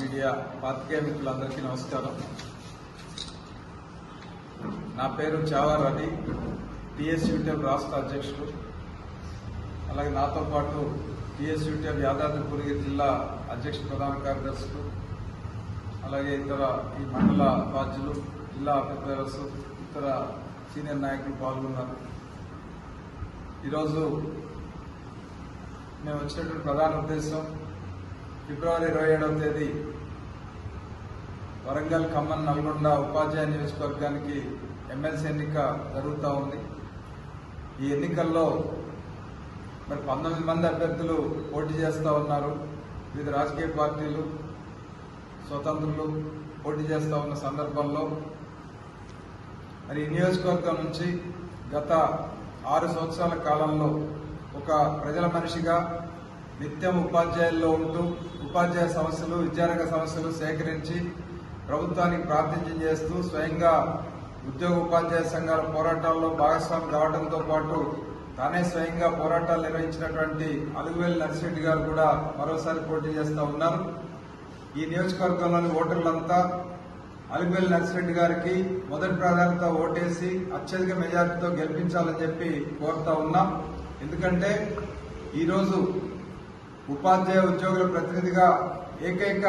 Media పాత్రికేయ మిత్రులందరికీ నమస్కారం. నా పేరు చావా రవి టిఎస్యూటీఎం రాష్ట్ర అధ్యక్షుడు. అలాగే నాతో పాటు టిఎస్యూటీఎం యాదాద్రిపురి జిల్లా అధ్యక్ష ప్రధాన కార్యదర్శులు అలాగే ఇతర ఈ మండల బాధ్యులు జిల్లా పెద్దలు ఇతర సీనియర్ నాయకులు పాల్గొన్నారు. ఈరోజు మేము వచ్చినటువంటి ప్రధాన ఉద్దేశం ఫిబ్రవరి ఇరవై ఏడవ తేదీ వరంగల్ ఖమ్మం నల్గొండ ఉపాధ్యాయ నియోజకవర్గానికి ఎమ్మెల్సీ ఎన్నిక జరుగుతూ ఉంది. ఈ ఎన్నికల్లో మరి పంతొమ్మిది మంది అభ్యర్థులు పోటీ చేస్తూ ఉన్నారు. వివిధ రాజకీయ పార్టీలు స్వతంత్రులు పోటీ చేస్తూ ఉన్న సందర్భంలో మరి ఈ నియోజకవర్గం నుంచి గత ఆరు సంవత్సరాల కాలంలో ఒక ప్రజల మనిషిగా నిత్యం ఉపాధ్యాయుల్లో ఉంటూ ఉపాధ్యాయ సమస్యలు విద్యారంగ సమస్యలు సేకరించి ప్రభుత్వానికి ప్రాతినిధ్యం చేస్తూ స్వయంగా ఉద్యోగ ఉపాధ్యాయ సంఘాల పోరాటాల్లో భాగస్వామి కావడంతో పాటు తానే స్వయంగా పోరాటాలు నిర్వహించినటువంటి అలుగువేలు నర్సిరెడ్డి గారు కూడా మరోసారి పోటీ చేస్తూ ఉన్నారు. ఈ నియోజకవర్గంలోని ఓటర్లంతా అలిబెల్ నర్సిరెడ్డి గారికి మొదటి ప్రాధాన్యత ఓటేసి అత్యధిక మెజార్టీతో గెలిపించాలని చెప్పి కోరుతా ఉన్నాం. ఎందుకంటే ఈరోజు ఉపాధ్యాయ ఉద్యోగుల ప్రతినిధిగా ఏకైక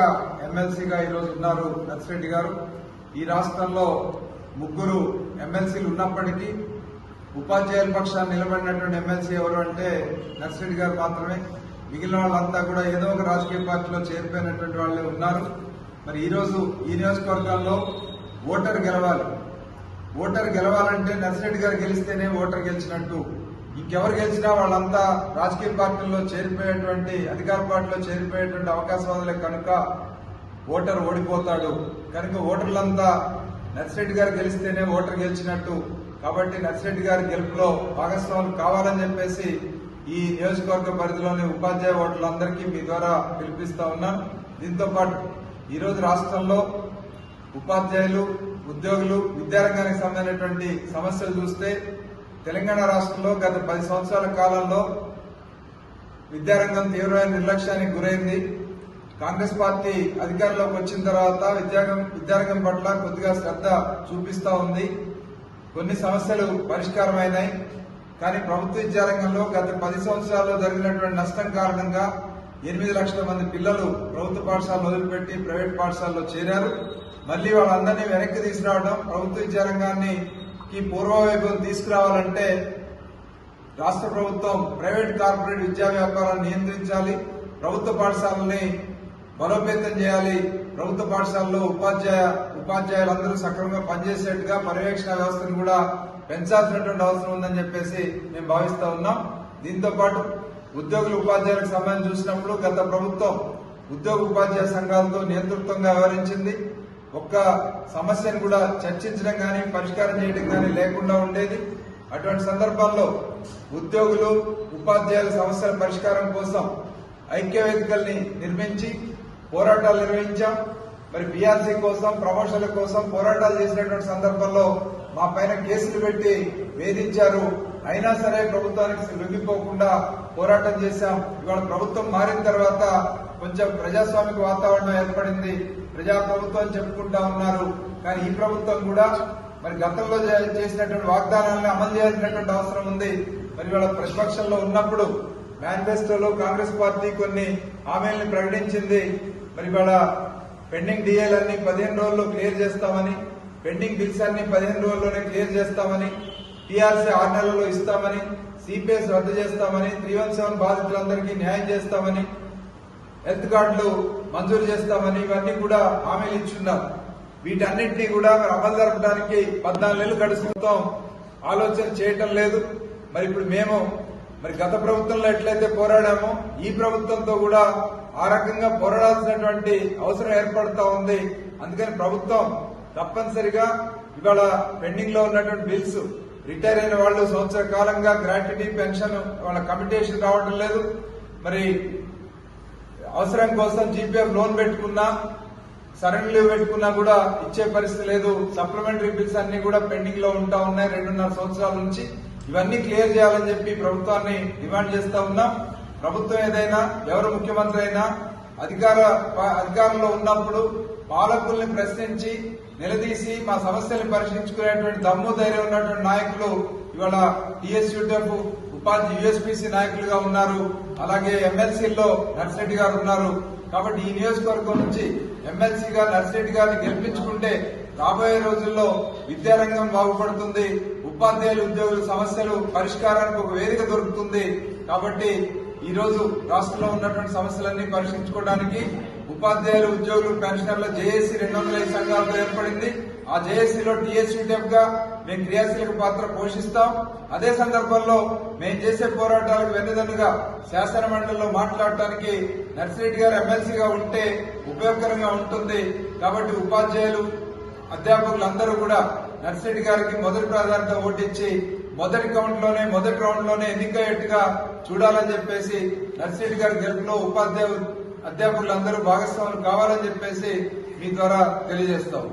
ఎమ్మెల్సీగా ఈరోజు ఉన్నారు నర్సిరెడ్డి గారు. ఈ రాష్ట్రంలో ముగ్గురు ఎమ్మెల్సీలు ఉన్నప్పటికీ ఉపాధ్యాయుల పక్షాన్ని నిలబడినటువంటి ఎమ్మెల్సీ ఎవరు అంటే నర్సిరెడ్డి గారు మాత్రమే. మిగిలిన వాళ్ళంతా కూడా ఏదో ఒక రాజకీయ పార్టీలో చేరిపోయినటువంటి వాళ్ళే ఉన్నారు. మరి ఈరోజు ఈ నియోజకవర్గాల్లో ఓటర్ గెలవాలి. ఓటర్ గెలవాలంటే నర్సిరెడ్డి గారు గెలిస్తేనే ఓటర్ గెలిచినట్టు ఇంకెవరు గెలిచినా వాళ్ళంతా రాజకీయ పార్టీల్లో చేరిపోయేటువంటి అధికార పార్టీలో చేరిపోయేటువంటి అవకాశవాదులే కనుక ఓటర్ ఓడిపోతాడు. కనుక ఓటర్లంతా నర్సిరెడ్డి గారు గెలిస్తేనే ఓటర్ గెలిచినట్టు. కాబట్టి నర్సిరెడ్డి గారి గెలుపులో భాగస్వాములు కావాలని చెప్పేసి ఈ నియోజకవర్గ పరిధిలోని ఉపాధ్యాయ ఓటర్లందరికీ మీ ద్వారా పిలిపిస్తా ఉన్నాను దీంతో పాటు ఈరోజు రాష్ట్రంలో ఉపాధ్యాయులు ఉద్యోగులు విద్యారంగానికి సంబంధించినటువంటి సమస్యలు చూస్తే తెలంగాణ రాష్ట్రంలో గత పది సంవత్సరాల కాలంలో విద్యారంగం తీవ్రమైన నిర్లక్ష్యానికి గురైంది. కాంగ్రెస్ పార్టీ అధికారంలోకి వచ్చిన తర్వాత విద్యారంగం విద్యారంగం పట్ల కొద్దిగా శ్రద్ధ చూపిస్తా ఉంది. కొన్ని సమస్యలు పరిష్కారమైనాయి. కానీ ప్రభుత్వ విద్యారంగంలో గత పది సంవత్సరాల్లో జరిగినటువంటి నష్టం కారణంగా ఎనిమిది లక్షల మంది పిల్లలు ప్రభుత్వ పాఠశాలలో వదిలిపెట్టి ప్రైవేట్ పాఠశాలలో చేరారు. మళ్ళీ వాళ్ళందరినీ వెనక్కి తీసుకురావడం ప్రభుత్వ విద్యారంగాన్ని కి పూర్వవైభవం తీసుకురావాలంటే రాష్ట్ర ప్రభుత్వం ప్రైవేట్ కార్పొరేట్ విద్యా వ్యాపారాన్ని నియంత్రించాలి ప్రభుత్వ పాఠశాలని బలోపేతం చేయాలి ప్రభుత్వ పాఠశాలలో ఉపాధ్యాయ ఉపాధ్యాయులందరూ సక్రమంగా పనిచేసేట్టుగా పర్యవేక్షణ వ్యవస్థను కూడా పెంచాల్సినటువంటి అవసరం ఉందని చెప్పేసి మేము భావిస్తా ఉన్నాం. దీంతో పాటు ఉద్యోగులు ఉపాధ్యాయులకు సంబంధించి చూసినప్పుడు గత ప్రభుత్వం ఉద్యోగ ఉపాధ్యాయ సంఘాలతో నేతృత్వంగా వ్యవహరించింది. ఒక్క సమస్యను కూడా చర్చించడం కానీ పరిష్కారం చేయడం కానీ లేకుండా ఉండేది. అటువంటి సందర్భాల్లో ఉద్యోగులు ఉపాధ్యాయుల సమస్యల పరిష్కారం కోసం ఐక్య వేదికల్ని నిర్మించి పోరాటాలు నిర్వహించాం. మరి బీఆర్సీ కోసం ప్రమోషన్ల కోసం పోరాటాలు చేసినటువంటి సందర్భంలో మా పైన కేసులు పెట్టి వేధించారు. అయినా సరే ప్రభుత్వానికి లొంగిపోకుండా పోరాటం చేశాం. ఇవాళ ప్రభుత్వం మారిన తర్వాత కొంచెం ప్రజాస్వామిక వాతావరణం ఏర్పడింది. ప్రజా ప్రభుత్వం చెప్పుకుంటా ఉన్నారు. కానీ ఈ ప్రభుత్వం కూడా మరి గతంలో చేసినటువంటి వాగ్దానాలను అమలు చేయాల్సినటువంటి అవసరం ఉంది. మరి వాళ్ళ ప్రతిపక్షంలో ఉన్నప్పుడు మేనిఫెస్టోలో కాంగ్రెస్ పార్టీ కొన్ని హామీలను ప్రకటించింది. మరి వాళ్ళ పెండింగ్ డిఏలన్నీ పదిహేను రోజుల్లో క్లియర్ చేస్తామని పెండింగ్ బిల్స్ అన్ని పదిహేను రోజుల్లోనే క్లియర్ చేస్తామని టీఆర్సీ ఆరు నెలల్లో ఇస్తామని సిపిఎస్ రద్దు చేస్తామని త్రీ వన్ సెవెన్ బాధితులందరికీ న్యాయం చేస్తామని హెల్త్ కార్డులు మంజూరు చేస్తామని ఇవన్నీ కూడా హామీలు ఇచ్చున్నారు. వీటన్నింటినీ కూడా మరి అమలు జరపడానికి పద్నాలుగు నెలలు గడుస్తున్నాం ఆలోచన చేయటం లేదు. మరి ఇప్పుడు మేము మరి గత ప్రభుత్వంలో ఎట్లయితే పోరాడామో ఈ ప్రభుత్వంతో కూడా ఆ రకంగా పోరాడాల్సినటువంటి అవసరం ఏర్పడతా ఉంది. అందుకని ప్రభుత్వం తప్పనిసరిగా ఇవాళ పెండింగ్లో ఉన్నటువంటి బిల్స్ రిటైర్ అయిన వాళ్ళు సంవత్సర కాలంగా గ్రాట్యుటీ పెన్షన్ వాళ్ళ కమిటేషన్ రావడం లేదు. మరి అవసరం కోసం జీపీఎఫ్ లోన్ పెట్టుకున్నా సరెండర్ లీవ్ పెట్టుకున్నా కూడా ఇచ్చే పరిస్థితి లేదు. సప్లిమెంటరీ బిల్స్ అన్ని కూడా పెండింగ్లో ఉంటా ఉన్నాయి. రెండున్నర సంవత్సరాల నుంచి ఇవన్నీ క్లియర్ చేయాలని చెప్పి ప్రభుత్వాన్ని డిమాండ్ చేస్తా ఉన్నాం. ప్రభుత్వం ఏదైనా ఎవరు ముఖ్యమంత్రి అయినా అధికార అధికారంలో ఉన్నప్పుడు పాలకుల్ని ప్రశ్నించి నిలదీసి మా సమస్యల్ని పరిష్కరించుకునేటువంటి దమ్ము ధైర్యం ఉన్నటువంటి నాయకులు ఇవాళ టీఎస్యూటీఎఫ్ ఉపాధి యుఎస్పిసి నాయకులుగా ఉన్నారు. అలాగే ఎమ్మెల్సీల్లో నర్సిరెడ్డి గారు ఉన్నారు. కాబట్టి ఈ నియోజకవర్గం నుంచి ఎమ్మెల్సీగా నర్సిరెడ్డి గారిని గెలిపించుకుంటే రాబోయే రోజుల్లో విద్యారంగం బాగుపడుతుంది. ఉపాధ్యాయులు ఉద్యోగుల సమస్యలు పరిష్కారానికి ఒక వేదిక దొరుకుతుంది. కాబట్టి ఈ రోజు రాష్ట్రంలో ఉన్నటువంటి సమస్యలన్నీ పరిష్కరించుకోవడానికి ఉపాధ్యాయులు ఉద్యోగులు పెన్షనర్ల జేఏసీ రెండు వందల ఐదు సంఘాలతో ఏర్పడింది. ఆ జేఏసీలో టీఎస్యూటీఎఫ్గా మేము క్రియాశీలక పాత్ర పోషిస్తాం. అదే సందర్భంలో మేము చేసే పోరాటాలకు వెన్నుదన్నుగా శాసన మండలిలో మాట్లాడటానికి నర్సిరెడ్డి గారు ఎమ్మెల్సీగా ఉంటే ఉపయోగకరంగా ఉంటుంది. కాబట్టి ఉపాధ్యాయులు అధ్యాపకులందరూ కూడా నర్సిరెడ్డి గారికి మొదటి ప్రాధాన్యత ఓటించి మొదటి కౌంట్లోనే మొదటి రౌండ్లోనే ఎన్నికయ్యేట్టుగా చూడాలని చెప్పేసి నర్సిరెడ్డి గారి గెలుపులో ఉపాధ్యాయులు అధ్యాపకులందరూ భాగస్వాములు కావాలని చెప్పేసి మీ ద్వారా తెలియజేస్తాం.